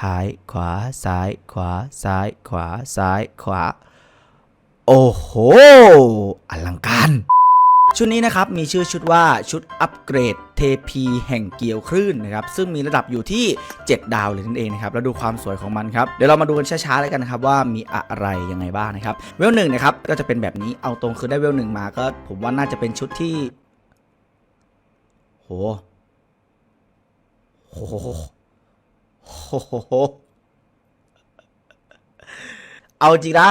ท้ายขวาซ้ายขวาซ้ายขวาซ้ายขวา โอ้โห อลังการ ชุดนี้นะครับมีชื่อชุดว่าชุดอัปเกรดเทพีแห่งเกียวคลื่นนะครับซึ่งมีระดับอยู่ที่ 7 ดาวเลยนั่นเองนะครับแล้วดูความสวยของมันครับเดี๋ยวเรามาดูกันช้าๆแล้วกันนะครับว่ามีอะไรยังไงบ้างนะครับเวลหนึ่งนะครับก็จะเป็นแบบนี้เอาตรงคือได้เวลหนึ่งมาก็ ผมว่าน่าจะเป็นชุดที่โหโห โห เอาจริงนะ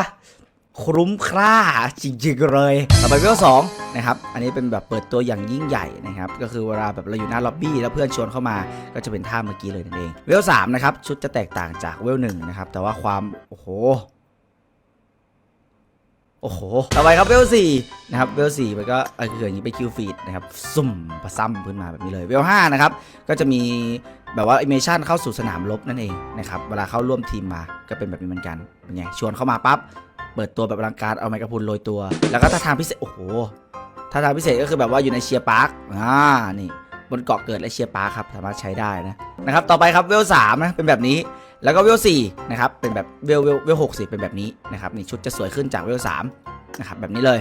คุ้มค่าจริงๆเลย ต่อไปเวลสองนะครับ อันนี้เป็นแบบเปิดตัวอย่างยิ่งใหญ่นะครับ ก็คือเวลาแบบเราอยู่หน้าล็อบบี้แล้วเพื่อนชวนเข้ามาก็จะเป็นท่าเมื่อกี้เลยนั่นเอง เวลสามนะครับ ชุดจะแตกต่างจากเวลหนึ่งนะครับ แต่ว่าความ โอ้โห โอ้โห ต่อไปครับเวลสี่นะครับ เวลสี่มันก็เออคืออย่างนี้ไปคิวฟีดนะครับ ซุ่มประซ้ำขึ้นมาแบบนี้เลย เวลห้านะครับ ก็จะมีแบบว่าอิเมชันเข้าสู่สนามรบนั่นเองนะครับ เวลาเข้าร่วมทีมมา ก็เป็นแบบนี้เหมือนกัน เป็นไง ชวนเข้ามาปั๊บ เปิดตัวแบบอลังการ เอาไมกระพุนโรยตัว แล้วก็ท่าทางพิเศษ โอ้โห ท่าทางพิเศษก็คือแบบว่าอยู่ในเชียร์พาร์ค อ่า นี่ บนเกาะเกิดและเชียร์พาร์คครับ สามารถใช้ได้นะ นะครับ ต่อไปครับ เวลสามนะ เป็นแบบนี้ แล้วก็เวลสี่นะครับเป็นแบบเวลเวลเวลหกสิเป็นแบบนี้นะครับนี่ชุดจะสวยขึ้นจากเวลสามนะครับแบบนี้เลย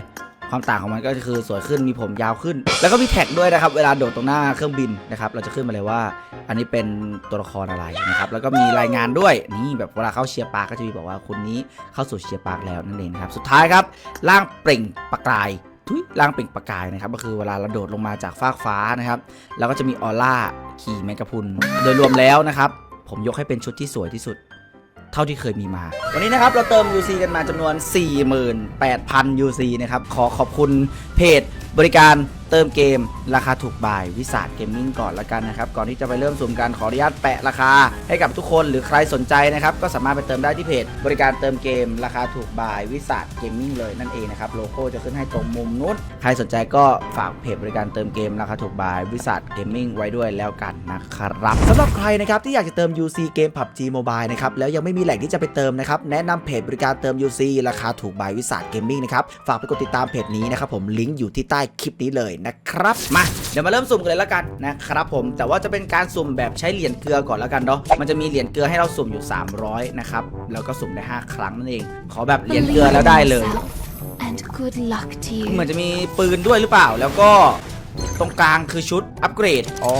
ความต่างของมันก็คือสวยขึ้นมีผมยาวขึ้น แล้วก็มีแท็กด้วยนะครับ เวลาโดดตรงหน้าเครื่องบินนะครับ เราจะขึ้นมาเลยว่า อันนี้เป็นตัวละครอะไรนะครับ แล้วก็มีรายงานด้วยนี่แบบเวลาเข้าเชียร์ปาร์คก็จะมีบอกว่าคนนี้เข้าสู่เชียร์ปาร์คแล้วนั่นเองนะครับ สุดท้ายครับร่างเปล่งประกายทุยร่างเปล่งประกายนะครับ ก็คือเวลาเราโดดลงมาจากฟากฟ้านะครับ แล้วก็จะมีออร่าขี่แมงกะพุนโดยรวมแล้วนะครับ ผมยกให้เป็นชุดที่สวยที่สุด เท่าที่เคยมีมา วันนี้นะครับเราเติม UC กันมาจำนวน 48,000 UC นะครับ ขอขอบคุณเพจ บริการเติมเกมราคาถูกบ่ายวิสาทเกมมิ่งก่อนละกันนะครับ ก่อนที่จะไปเริ่มสุ่มการขออนุญาตแปะราคาให้กับทุกคนหรือใครสนใจนะครับ ก็สามารถไปเติมได้ที่เพจ บริการเติมเกม ราคาถูกบ่ายวิสาทเกมมิ่งเลยนั่นเองนะครับโลโก้จะขึ้นให้ตรงมุมนู้นใครสนใจก็ฝากเพจบริการเติมเกมราคาถูกบ่ายวิสาทเกมมิ่งไว้ด้วยแล้วกันนะครับสำหรับใครนะครับที่อยากจะเติม UC เกม PUBG Mobile นะครับแล้วยังไม่มีแหล่งที่จะไปเติมนะครับแนะนำเพจบริการเติม UC ราคาถูกบ่ายวิสาทเกมมิ่งนะครับฝากไปกดติดตามเพจนี้นะครับผมลิงก์อยู่ที่ใต้คลิปนี้เลยนะครับ มาเดี๋ยวมาเริ่มสุ่มกันเลยแล้วกันนะครับผมแต่ว่าจะเป็นการสุ่มแบบใช้เหรียญเกลือก่อนแล้วกันเนาะมันจะมีเหรียญเกลือให้เราสุ่มอยู่ 300นะครับแล้วก็สุ่มได้ 5 ครั้งนั่นเอง ขอแบบเหรียญเกลือแล้วได้เลย And good luck to เหมือ you. นจะมีปืนด้วยหรือเปล่า แล้วก็ตรงกลางคือชุดอัปเกรด อ๋อ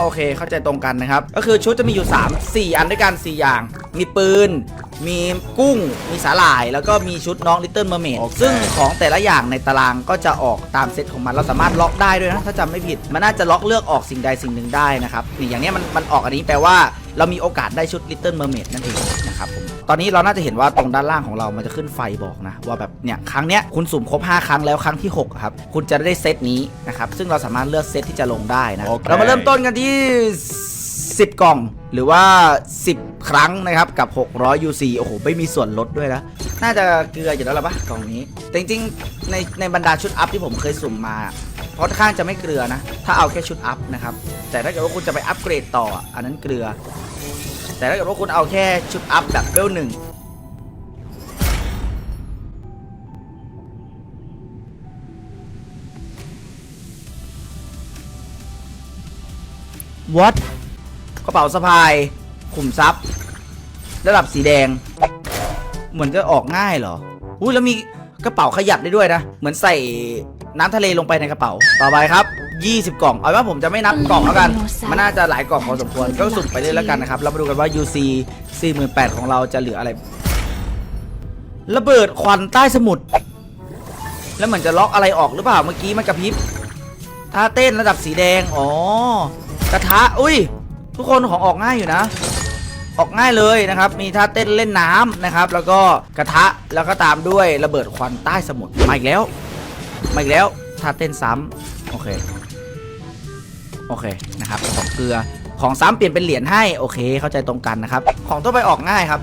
โอเค เข้าใจตรงกันนะครับ ก็คือชุดจะมีอยู่ 3 4 อันด้วยกัน 4 อย่าง มีปืน มีกุ้ง มีสาหร่าย แล้วก็มีชุดน้อง Little Mermaid โอเค ซึ่งของแต่ละอย่างในตารางก็จะออกตามเซตของมัน เราสามารถล็อกได้ด้วยนะ ถ้าจำไม่ผิด มันน่าจะล็อกเลือกออกสิ่งใดสิ่งหนึ่งได้นะครับ นี่อย่างเนี้ยมันมันออกอันนี้แปลว่า เรามีโอกาสได้ชุด Little Mermaid นั่นเองนะครับผม ตอนนี้เราน่าจะเห็นว่าตรงด้านล่างของเรามันจะขึ้นไฟบอกนะ ว่าแบบเนี่ยครั้งเนี้ยคุณสุ่มครบ 5 ครั้งแล้วครั้งที่6อะครับ คุณจะได้เซตนี้นะครับ ซึ่งเราสามารถเลือกเซตที่จะลงได้นะ โอเค เรามาเริ่มต้นกันที่ 10 กล่องหรือว่า 10 ครั้งนะครับกับ 600 UC โอ้โห ไม่มีส่วนลดด้วยนะ น่าจะเกลืออยู่แล้วล่ะปะกล่องนี้ แต่จริงๆในในบรรดาชุดอัพที่ผมเคยสุ่มมาค่อนข้างจะไม่เกลือนะ ถ้าเอาแค่ชุดอัพนะครับ แต่ถ้าเกิดว่าคุณจะไปอัพเกรดต่ออะอันนั้นเกลือ แต่ถ้าเกิดว่าคุณเอาแค่ชุดอัพแบบเบลหนึ่ง What กระเป๋าสะพาย ขุมทรัพย์ ระดับสีแดง เหมือนจะออกง่ายเหรออุ้ยแล้วมีกระเป๋าขยับได้ด้วยนะ เหมือนใส่น้ำทะเลลงไปในกระเป๋า ต่อไปครับ 20 กล่อง เอาเป็นว่าผมจะไม่นับกล่องแล้วกัน มันน่าจะหลายกล่องพอสมควร ก็สุ่มไปเรื่อยแล้วกันนะครับ เรามาดูกันว่า UC 48,000ของเราจะเหลืออะไร ระเบิดควันใต้สมุทร แล้วเหมือนจะล็อกอะไรออกหรือเปล่า เมื่อกี้มันกระพริบท่าเต้นระดับสีแดง อ๋อ กระทะ อุ้ย ทุกคนของออกง่ายอยู่นะ ออกง่ายเลยนะครับ มีท่าเต้นเล่นน้ำนะครับ แล้วก็กระทะแล้วก็ตามด้วยระเบิดควันใต้สมุทรมาอีกแล้วมาอีกแล้วท่าเต้นซ้ำโอเคโอเคนะครับของเกลือของซ้ำเปลี่ยนเป็นเหรียญให้โอเค เข้าใจตรงกันนะครับ ของทั่วไปออกง่ายครับ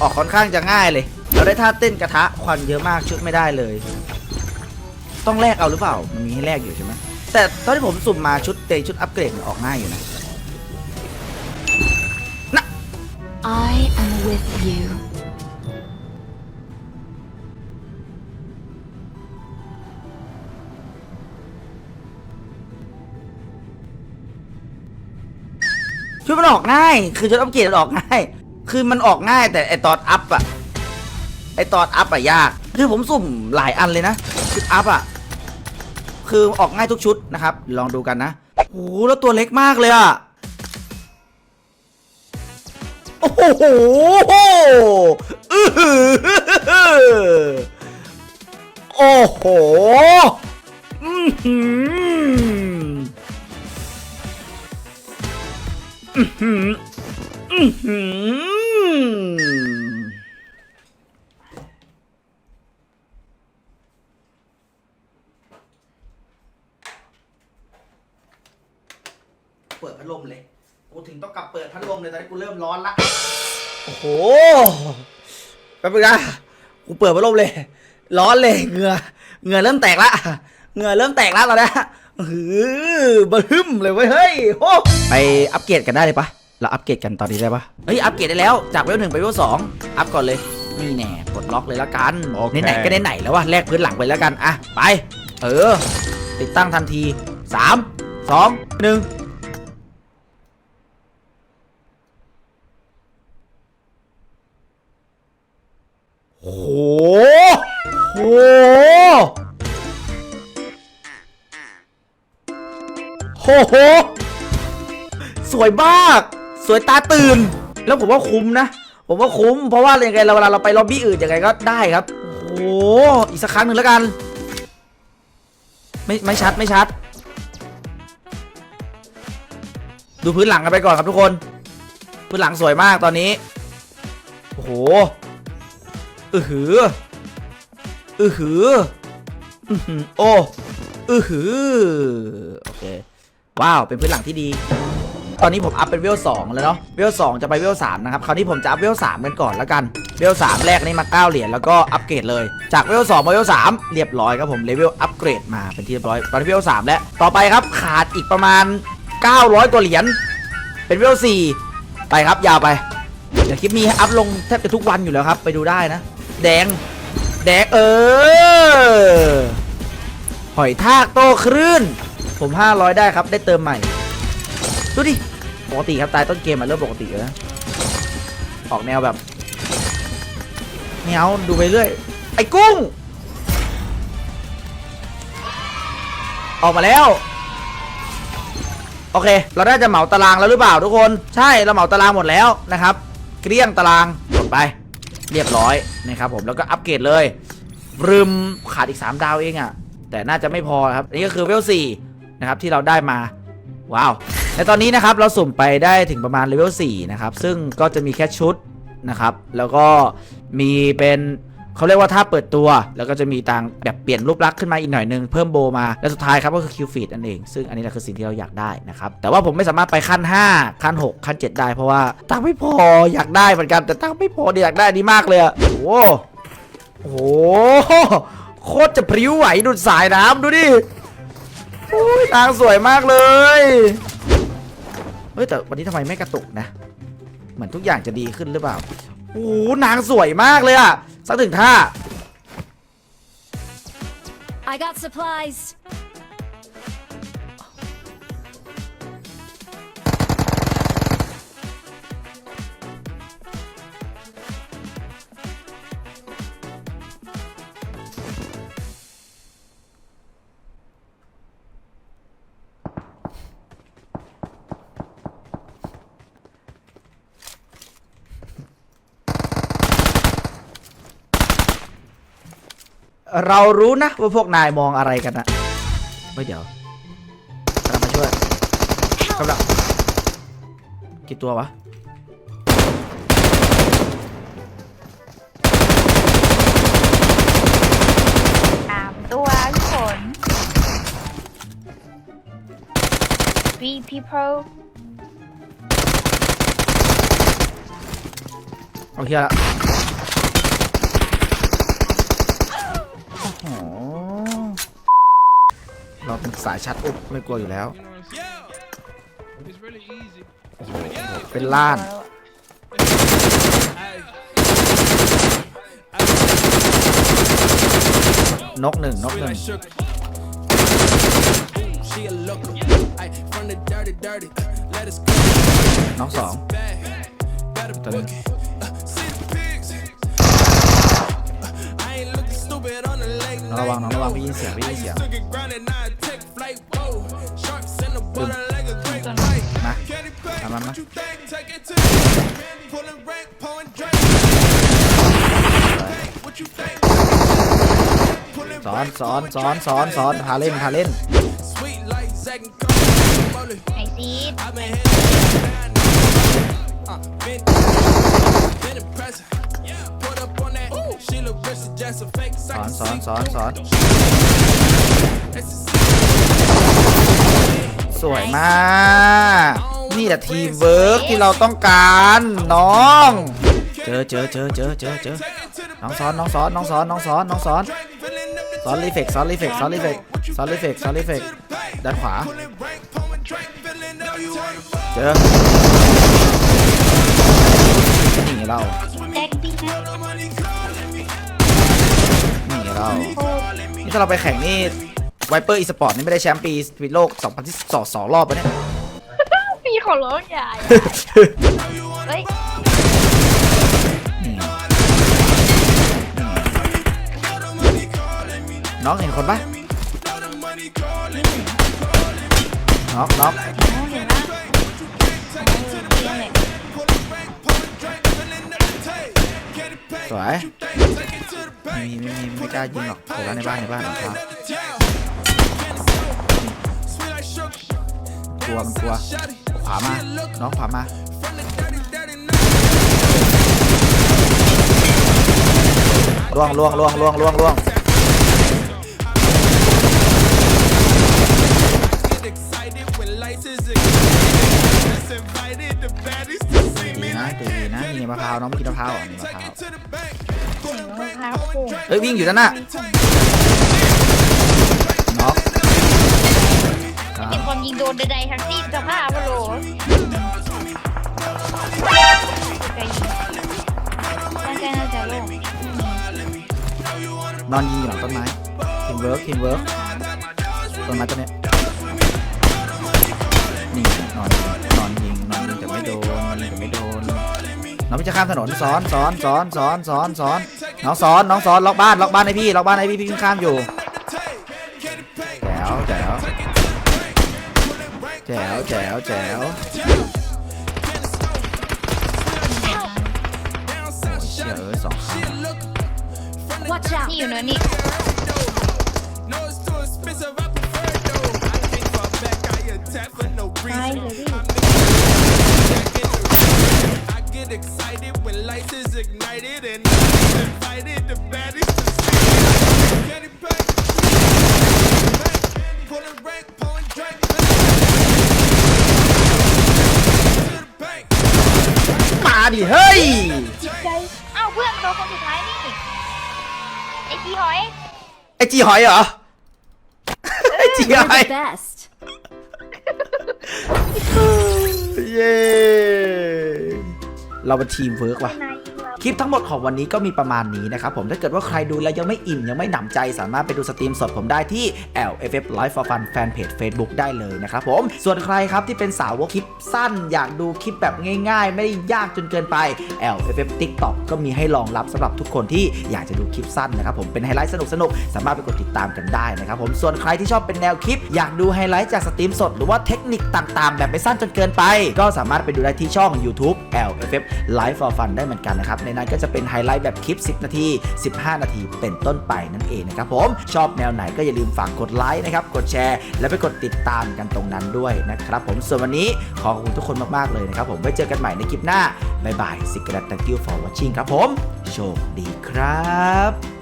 ออกค่อนข้างจะง่ายเลย เราได้ท่าเต้นกระทะควันเยอะมากชุดไม่ได้เลย ต้องแลกเอาหรือเปล่ามันมีให้แลกอยู่ใช่ไหมแต่ตอนที่ผมสุ่มมาชุดเตยชุดอัปเกรดออกง่ายอยู่นะ I am with you. ช่วยมันออกง่าย คือชุดอัปเกรดมันออกง่าย คือมันออกง่ายแต่ไอตอนอัพอะไอตอนอัพอะยาก คือผมสุ่มหลายอันเลยนะ ชุดอัพอะคือออกง่ายทุกชุดนะครับ ลองดูกันนะโอ้โหแล้วตัวเล็กมากเลยอะ โอ้โหโอ้โหอื้อหือหืมอื้อหือเปิดพัดลมเลย กูถึงต้องกลับเปิดพัดลมเลยตอนนี้กูเริ่มร้อนละ โอ้แป๊บนึงอะกูเปิดพัดลมเลย ร้อนเลยเหงื่อเหงื่อเริ่มแตกละเหงื่อเริ่มแตกละตอนนี้หือบะฮึมเลยเว้ยเฮ้ยโอ้ไปอัปเกรดกันได้เลยปะเราอัปเกรดกันตอนนี้ได้ปะเฮ้ยอัปเกรดได้แล้วจากเวลหนึ่งไปเวลสองอัปก่อนเลยนี่แน่ปลดล็อกเลยแล้วกันในไหนก็ได้ไหนแล้ววะแลกพื้นหลังไปแล้วกันอะไป เออ ติดตั้งทันที 3 2 1 โหโหโหโห สวยมาก สวยตาตื่น แล้วผมว่าคุ้มนะ ผมว่าคุ้ม เพราะว่าอะไรไงเวลาเราไปล็อบบี้อื่นยังไงก็ได้ครับ โอ้หอีกสักครั้งหนึ่งแล้วกัน ไม่ไม่ชัดไม่ชัด ดูพื้นหลังกันไปก่อนครับทุกคน พื้นหลังสวยมากตอนนี้ โอ้โห อือหือ อือหือ อือหือ โอ้ อือหือ โอเค ว้าว เป็นพื้นหลังที่ดี ตอนนี้ผมอัพเป็นเวล2แล้วเนาะ เวล2จะไปเวล3นะครับ คราวนี้ผมจะอัพเวล3กันก่อนแล้วกัน เวล3แรกนี่มา9เหรียญแล้วก็อัปเกรดเลย จากเวล2มาเวล3เรียบร้อยครับผม เลเวลอัปเกรดมาเป็นที่เรียบร้อย ตอนนี้เวล3แล้ว ต่อไปครับขาดอีกประมาณ 900 กว่าเหรียญ เป็นเวล4ไปครับยาวไปเดี๋ยวคลิปนี้อัพลงแทบจะทุกวันอยู่แล้วครับ ไปดูได้นะ แดง แดง เออ หอยทากโตคลื่น ผม 500 ได้ครับ ได้เติมใหม่ ดูดิ ปกติครับ ตายต้นเกมมันเริ่มปกติแล้ว ออกแนวแบบไม่เอาดูไปเรื่อย ไอ้กุ้ง ออกมาแล้ว โอเค เราได้จะเหมาตารางแล้วหรือเปล่าทุกคน ใช่ เราเหมาตารางหมดแล้วนะครับ เกลี้ยงตารางกดไป เรียบร้อยนะครับผมแล้วก็อัปเกรดเลยรืมขาดอีก 3 ดาวเองอะ่ะ แต่น่าจะไม่พอครับนี่ก็คือเวล4นะครับที่เราได้มา ว้าวในตอนนี้นะครับเราสุ่มไปได้ถึงประมาณเลเวล4นะครับ ซึ่งก็จะมีแค่ชุดนะครับ แล้วก็มีเป็น เขาเรียกว่าท่าเปิดตัว แล้วก็จะมีต่างแบบเปลี่ยนรูปลักษณ์ขึ้นมาอีกหน่อยนึงเพิ่มโบมา และสุดท้ายครับก็คือคิวฟีดนั่นเอง ซึ่งอันนี้แหละคือสิ่งที่เราอยากได้นะครับ แต่ว่าผมไม่สามารถไปขั้น 5 ขั้น 6 ขั้น 7 ได้เพราะว่าตังไม่พออยากได้เหมือนกันแต่ตังไม่พอเดี๋ยวอยากได้อันนี้มากเลยโอ้โหโอ้โหโคตรจะพริ้วไหวดุดสายน้ำดูดิโอ้ยนางสวยมากเลยเฮ้ยแต่วันนี้ทำไมไม่กระตุกนะ เหมือนทุกอย่างจะดีขึ้นหรือเปล่า โอ้โหนางสวยมากเลยอะสักถึงท่า I got supplies. เรารู้นะว่าพวกนายมองอะไรกันนะไม่เดี๋ยวกำลังมาช่วยกำลังกี่ตัววะสามตัวพี่ฝน three people เอาเฮียละโอ้โห เราเป็นสายชัดอุ๊บไม่กลัวอยู่แล้ว เป็นล่าน นกหนึ่งนกหนึ่งน้องสองตัวนี้ ระวังน้องระวังพี่ยินเสียงพี่ยินเสียงปึ้มมาตามมันมาสอนสอนสอนสอนสอนพาเล่นพาเล่นไอซีด สอนสอนสอนสอนสวยมาก นี่แหละทีมเวิร์กที่เราต้องการน้อง เจอเจอเจอเจอเจอเจอน้องสอนน้องสอนน้องสอนน้องสอนน้องสอนสอนรีเฟกสอนรีเฟกสอนรีเฟกสอนรีเฟกสอนรีเฟกด้านขวา เจอนี่ไงเรา นี่ไงเราโคตรนี่ถ้าเราไปแข่งนี่ไวเปอร์อีสปอร์ตนี่ไม่ได้แชมป์ปีปีโลก2022สองรอบแล้วเนี่ยพี่ขอร้องอย่าเฮ้ยนี่น้องเห็นคนปะน็อกน็อกน้องเห็นปะเออเรียนเลยสวย ไม่มีไม่มีไม่กล้ายิงหรอกโผล่แล้วในบ้านในบ้านครับกลัวมันกลัวขวามาน้องขวามาล่วงล่วงล่วงล่วงล่วงล่วงดีนะดีนะนี่มะพร้าวน้องม่กินมะพร้าวเหรอนี่มะพร้าว รองเท้าคู่เฮ้ยวิ่งอยู่นั่นน่ะน็อกอ่าเป็นความยิงโดนใดๆทั้งสิ้นสภาพวะโหลใจยิงตั้งใจน่าจะโล่งนอนยิงอยู่หลังต้นไม้ทีมเวิร์กทีมเวิร์กต้นไม้ต้นเนี้ยนี่นอนนอนยิงนอนยิงแต่ไม่โดนนอนยิงแต่ไม่โดนน้องพี่จะข้ามถนนสอนสอนสอนสอนสอนสอน น้องสอนน้องสอนล็อกบ้านล็อกบ้านให้พี่ล็อกบ้านให้พี่พี่ข้ามอยู่แจ๋วแจ๋วแจ๋วแจ๋วแจ๋วเชี่ยเอ้ยสองครั้ง Watch out! นี่อยู่เนินนี่ตายเลยพี่ get excited when lights is ignited and invited the baddest to see. Get it back. Pulling rank, pulling drink. To the bank. มาดิเฮ้ยจิตใจอ้าวเพื่อนเร เราเป็นทีมเวิร์กว่ะนางเรา คลิปทั้งหมดของวันนี้ก็มีประมาณนี้นะครับผมถ้าเกิดว่าใครดูแล้วยังไม่อิ่มยังไม่หนำใจสามารถไปดูสตรีมสดผมได้ที่ LFF Live for Fun Fanpage Facebook ได้เลยนะครับผมส่วนใครครับที่เป็นสาวคลิปสั้น อยากดูคลิปแบบง่าย ๆ ไม่ได้ยากจนเกินไป LFF TikTok ก็มีให้รองรับสำหรับทุกคนที่อยากจะดูคลิปสั้นนะครับผมเป็นไฮไลท์สนุกๆสามารถไปกดติดตามกันได้นะครับผมส่วนใครที่ชอบเป็นแนวคลิป อยากดูไฮไลท์จากสตรีมสด หรือว่าเทคนิคต่างๆ แบบไม่สั้นจนเกินไป ก็สามารถไปดูได้ที่ช่อง YouTube LFF Live for Fun ได้เหมือนกันนะครับในนั้นก็จะเป็นไฮไลท์แบบคลิป 10 นาที 15 นาทีเป็นต้นไปนั่นเองนะครับผมชอบแนวไหนก็อย่าลืมฝากกดไลค์นะครับกดแชร์ และไปกดติดตามกันตรงนั้นด้วยนะครับผมส่วนวันนี้ขอขอบคุณทุกคนมากๆเลยนะครับผมไว้เจอกันใหม่ในคลิปหน้าบ๊ายบายสิกระดัต thank you for watching ครับผมโชคดีครับ